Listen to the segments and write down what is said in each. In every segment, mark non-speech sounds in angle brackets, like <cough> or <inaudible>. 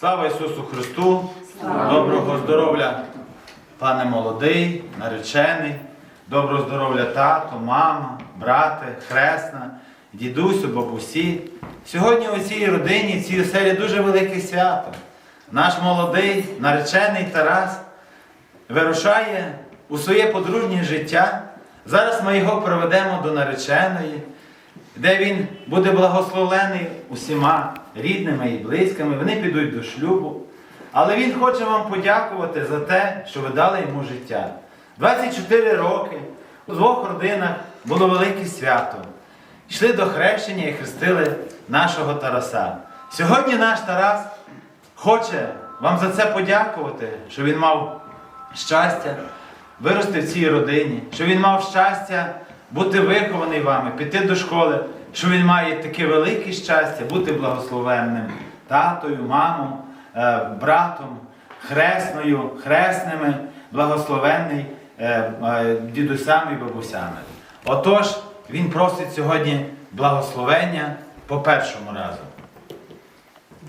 Слава Ісусу Христу! Доброго здоров'я, пане молодий, наречений, доброго здоров'я тато, мама, брате, хресна, дідусю, бабусі. Сьогодні у цій родині, в цій оселі дуже велике свято. Наш молодий, наречений Тарас вирушає у своє подружнє життя. Зараз ми його проведемо до нареченої, де він буде благословений усіма рідними і близькими. Вони підуть до шлюбу. Але він хоче вам подякувати за те, що ви дали йому життя. 24 роки у двох родинах було велике свято. Йшли до хрещення і хрестили нашого Тараса. Сьогодні наш Тарас хоче вам за це подякувати, що він мав щастя вирости в цій родині, що він мав щастя бути вихований вами, піти до школи, що він має таке велике щастя бути благословенним татою, мамою, е, братом, хресною, хресними, благословенний е, е, дідусями і бабусями. Отож, він просить сьогодні благословення по першому разу.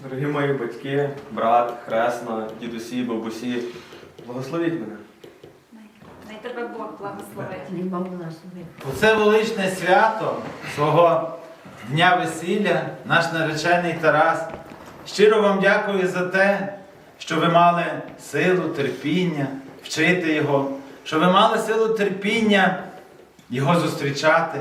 Дорогі мої батьки, брат, хресна, дідусі, бабусі, благословіть мене. Тебе Бог благословить. Не У це величне свято свого дня весілля, наш наречений Тарас. Щиро вам дякую за те, що ви мали силу, терпіння вчити його, що ви мали силу терпіння його зустрічати,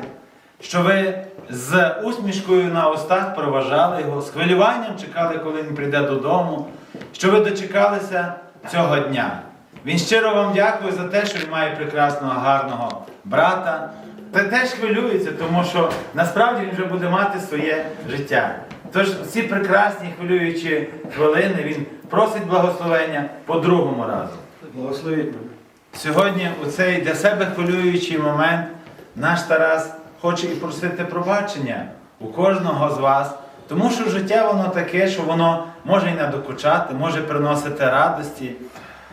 що ви з усмішкою на устах проважали його, з хвилюванням чекали, коли він прийде додому, що ви дочекалися цього дня. Він щиро вам дякує за те, що він має прекрасного, гарного брата. Та теж хвилюється, тому що насправді він вже буде мати своє життя. Тож ці прекрасні хвилюючі хвилини він просить благословення по другому разу. Благословіть мене. Сьогодні у цей для себе хвилюючий момент наш Тарас хоче і просити пробачення у кожного з вас, тому що життя воно таке, що воно може й надокучати, може приносити радості.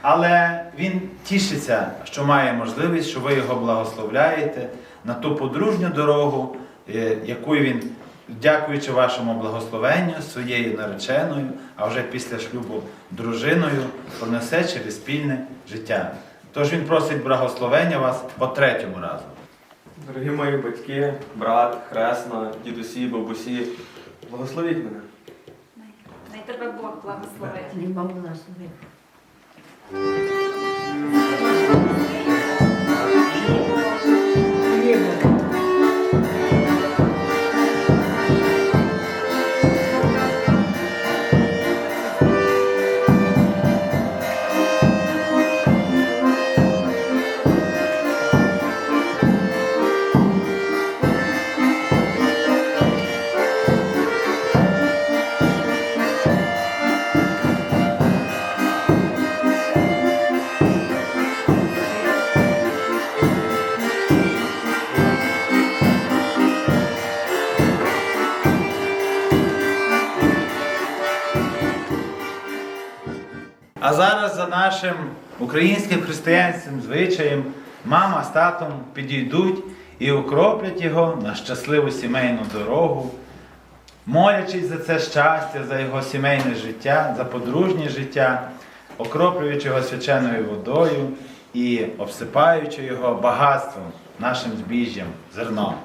Але він тішиться, що має можливість, що ви його благословляєте на ту подружню дорогу, е, яку він, дякуючи вашому благословенню, своєю нареченою, а вже після шлюбу дружиною, пронесе через спільне життя. Тож він просить благословення вас по третьому разу. Дорогі мої батьки, брат, хресна, дідусі, бабусі, благословіть мене. Най- тебе Бог благословить. Не Бог благословив. А нашим українським християнським звичаєм мама з татом підійдуть і укроплять його на щасливу сімейну дорогу, молячись за це щастя, за його сімейне життя, за подружнє життя, окроплюючи його свяченою водою і обсипаючи його багатством, нашим збіжжям, зерном.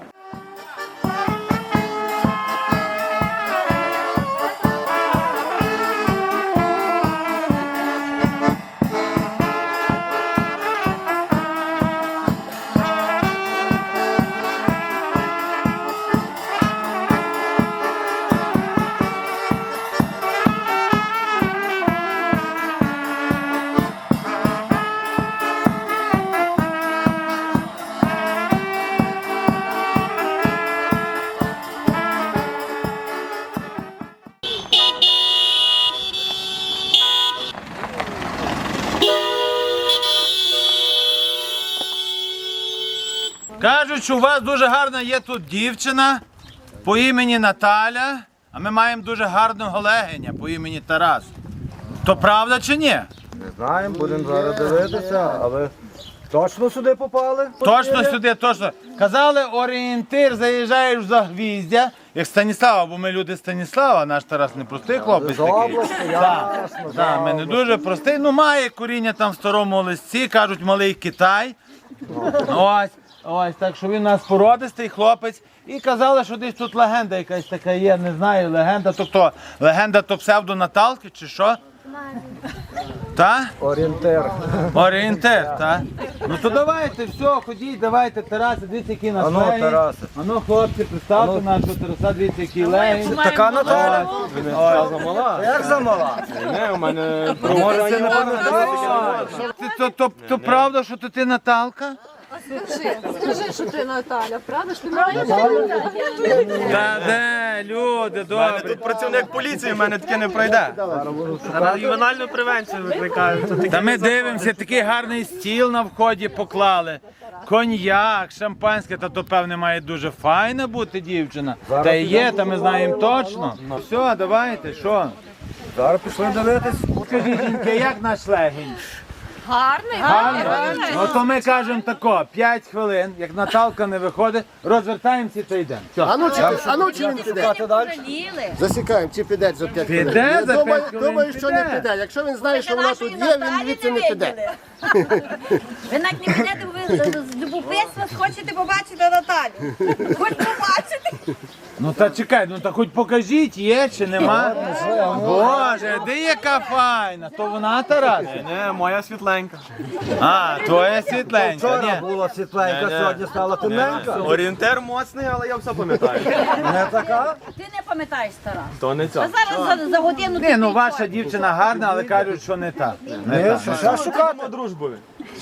Кажуть, що у вас дуже гарна є тут дівчина по імені Наталя, а ми маємо дуже гарного легеня по імені Тарас. То правда чи ні? Не знаємо, будемо зараз дивитися, а ви точно сюди попали? Точно сюди, точно. Казали, орієнтир, заїжджаєш в загвіздя як Станіслава, бо ми люди Станіслава, наш Тарас не простий хлопець З такий. області, ясно. Так, ми не дуже простий. Ну, має коріння там в старому листі, кажуть, малий Китай. Ось, ось, так що він у нас породистий хлопець. І казали, що десь тут легенда якась така є, не знаю, легенда то хто? Легенда то псевдо Наталки чи що? Та? Орієнтир. Орієнтир, так? Ну то давайте, все, ходіть, давайте, Тарасе, дивіться, який наш Ану, легень. Ану, хлопці, представте нашого Тараса, дивіться, який легень. Така Наталя. Замала? Як замала? Не, у мене Може, не пам'ятаєш? То, то, то правда, що то ти Наталка? Скажи, що ти Наталя, правда? Що ти маєш? Та де, люди, добре. Тут працівник поліції, в мене таке не пройде. Ювенальну превенцію викликають. Та ми дивимося, такий гарний стіл на вході поклали. Коньяк, шампанське, та то певне має дуже файна бути дівчина. Та й є, та ми знаємо точно. Ну все, давайте, що? Зараз пішли дивитись. Скажіть, як наш легень? Гарний, гарний. гарний. то ми кажемо тако, 5 хвилин, як Наталка не виходить, розвертаємося та йдемо. А ну чи, а ну чи він піде? Далі. Засікаємо, чи піде за 5 хвилин. Піде Я за думаю, п'ять хвилин, думаю, що не піде. піде. Якщо він знає, що вона тут є, він звідси не піде. <laughs> Ви навіть не підете, ви <laughs> з- з хочете побачити Наталю. Хоч побачити. Ну та чекай, ну та хоч покажіть, є чи нема. Боже, де яка файна, то вона Тарас? Не, моя світленька. А, твоя світленька. Вчора Ні. була світленька, Ні-ні. сьогодні стала темненька. Орієнтир моцний, але я все пам'ятаю. Не така? Ти не пам'ятаєш, Тарас. То не А ця. зараз за, за годину Ні, ну ваша дівчина гарна, але кажуть, що не та. Не Ні, та. що шукати? дружбою.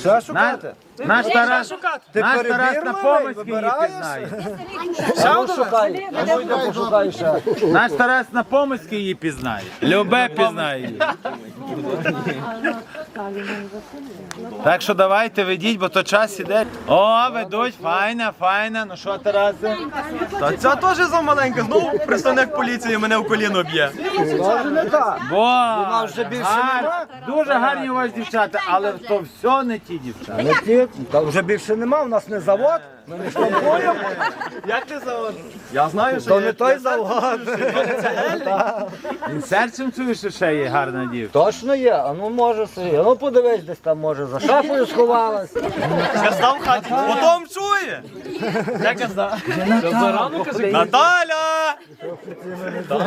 Наш, шукати? наш Тарас, Ти наш Тарас на помиськи її пізнає. Шукай. А ну йди пошукай ще. Наш Тарас на помиськи її пізнає. Любе пізнає її. Так що давайте ведіть, бо то час іде. О, ведуть, файна, файна. Ну що, Тарасе? Та ця теж замаленька. Знову представник поліції мене в коліно б'є. Може не так. Бо вже більше дуже гарні у вас дівчата, але то все не ті дівчата. Не ті. Та вже більше нема, у нас не завод. Як ти за... Я знаю, що То не той завод. І серцем чуєш, що ще є гарна дівчина. Точно є, а ну може собі. А ну подивись, десь там може за шафою сховалась. Казав в хаті. Потім чує. Я казав. Наталя!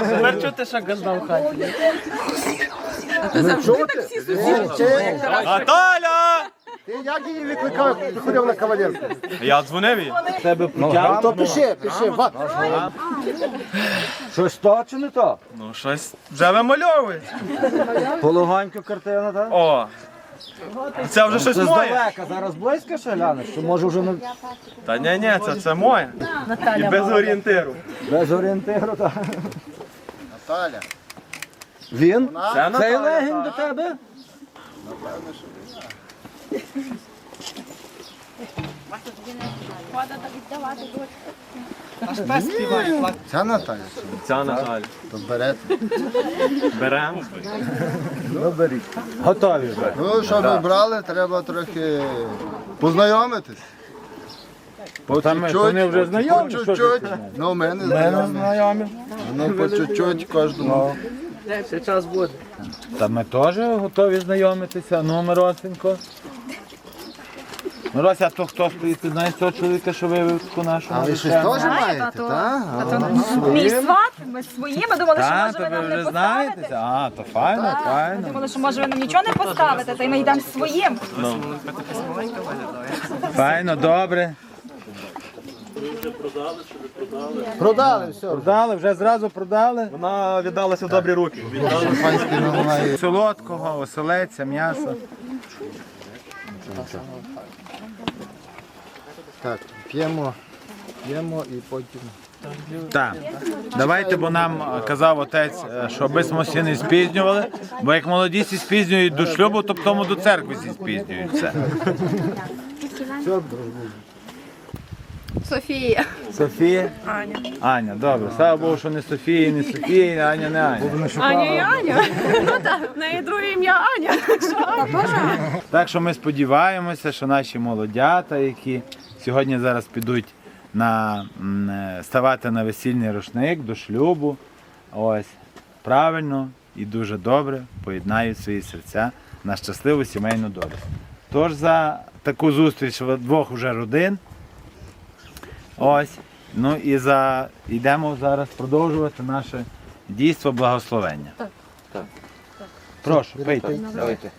Тепер чути, що казав в хаті. Не чути? Наталя! Як її викликав, приходив на кавалерку? Я дзвонив їй. То пиши, пиши. ва- Щось то чи не то? Ну, щось вже вимальовує. Полуганька картина, так? О. Це вже щось Це моє. здалека, зараз близько ще глянеш, що може вже не Та ні, ні, це, це моє. І без орієнтиру. без орієнтиру. Так. Наталя. Він? Це Цей Наталя. легень до тебе? Ця Наталя, Ця Наталя. то берете. Беремо. Ну беріть. Готові вже. Ну, що ви брали, треба трохи познайомитись. По Та ми- чуть-чуть, вони вже знайомі, По що чуть-чуть. ти Ну, ми не Ми знайомі. знайомі. Ну, по чуть-чуть кожному. Та ми теж готові знайомитися. Ну, Миросенько. Мирося, а то хто стоїть? Ти знаєш того чоловіка, що вивів таку нашу А ви щось теж маєте, так? Мій сват, ми свої, ми думали, що може ви ви нам не поставите. знаєтеся. А, то файно, файно. Думали, що може ви нам нічого не поставите, та й ми йдемо своїм. Файно, добре. Продали все. Продали, вже зразу продали. Вона віддалася в добрі руки. Солодкого, оселеця, м'ясо. Так, п'ємо, п'ємо і потім. Так. Давайте, бо нам казав отець, е, що аби ми всі не спізнювали, бо як молоді всі спізнюють до шлюбу, то тому до церкви всі спізнюються. Софія. Софія? Аня. Аня, добре. Слава Богу, що не Софія, не Софія, Аня, не Аня. Аня і Аня. Ну так, в неї друге ім'я Аня. Так що ми сподіваємося, що наші молодята, які сьогодні зараз підуть на, е, ставати на весільний рушник до шлюбу. Ось правильно і дуже добре поєднають свої серця на щасливу сімейну долю. Тож за таку зустріч двох уже родин. Ось. Ну і за йдемо зараз продовжувати наше дійство благословення. Так. Так. Прошу, пийте. Давайте.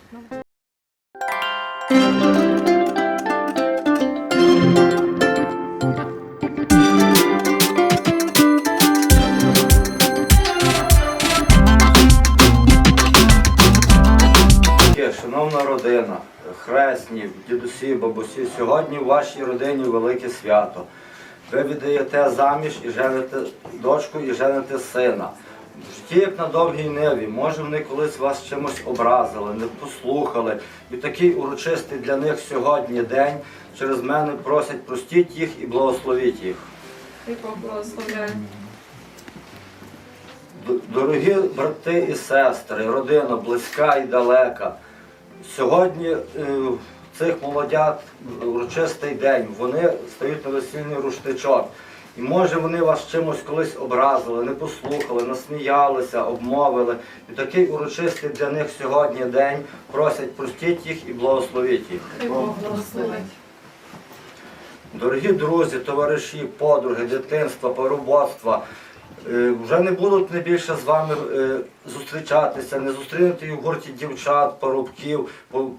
Шановна родина, хресні, дідусі, бабусі, сьогодні в вашій родині велике свято. Ви віддаєте заміж і жените дочку і жените сина. В житті, як на довгій ниві, може вони колись вас чимось образили, не послухали. І такий урочистий для них сьогодні день через мене просять простіть їх і благословіть їх. Дорогі брати і сестри, родина близька і далека. Сьогодні е, цих молодят урочистий день. Вони стають на весільний рушничок. І може вони вас чимось колись образили, не послухали, насміялися, обмовили. І такий урочистий для них сьогодні день просять простіть їх і благословіть їх. Дорогі друзі, товариші, подруги, дитинства, поробоцтва, е, вже не будуть не більше з вами е, зустрічатися, не зустрінете в гурті дівчат, парубків,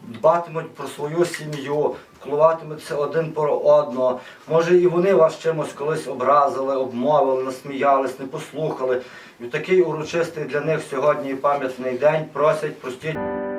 дбатимуть про свою сім'ю, вклуватимуться один про одного. Може і вони вас чимось колись образили, обмовили, насміялись, не послухали. І в такий урочистий для них сьогодні пам'ятний день просять простіть.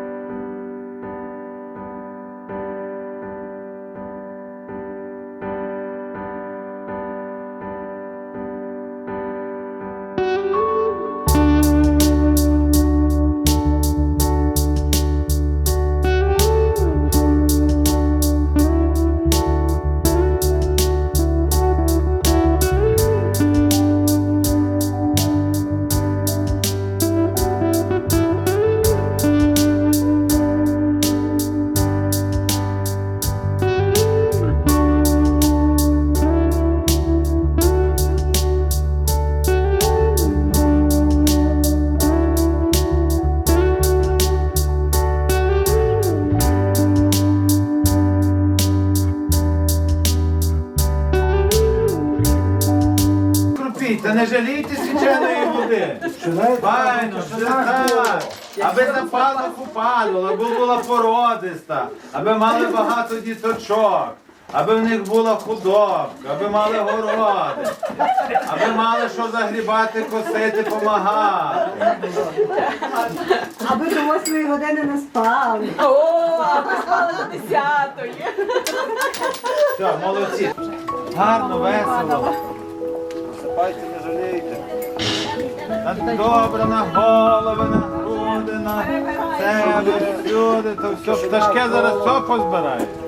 Не жалійте свяченої води. Файно, що так. Аби за пазуху падало, аби була породиста, аби мали багато діточок, аби в них була худобка, аби мали городи, аби мали що загрібати, косити, помагати. Аби до восьмої години не спали. О, Все, молодці. Гарно, весело. Сипайте, не жалійте. На добре на голови, на груди, на себе, всюди, то все. Пташки зараз все позбирають.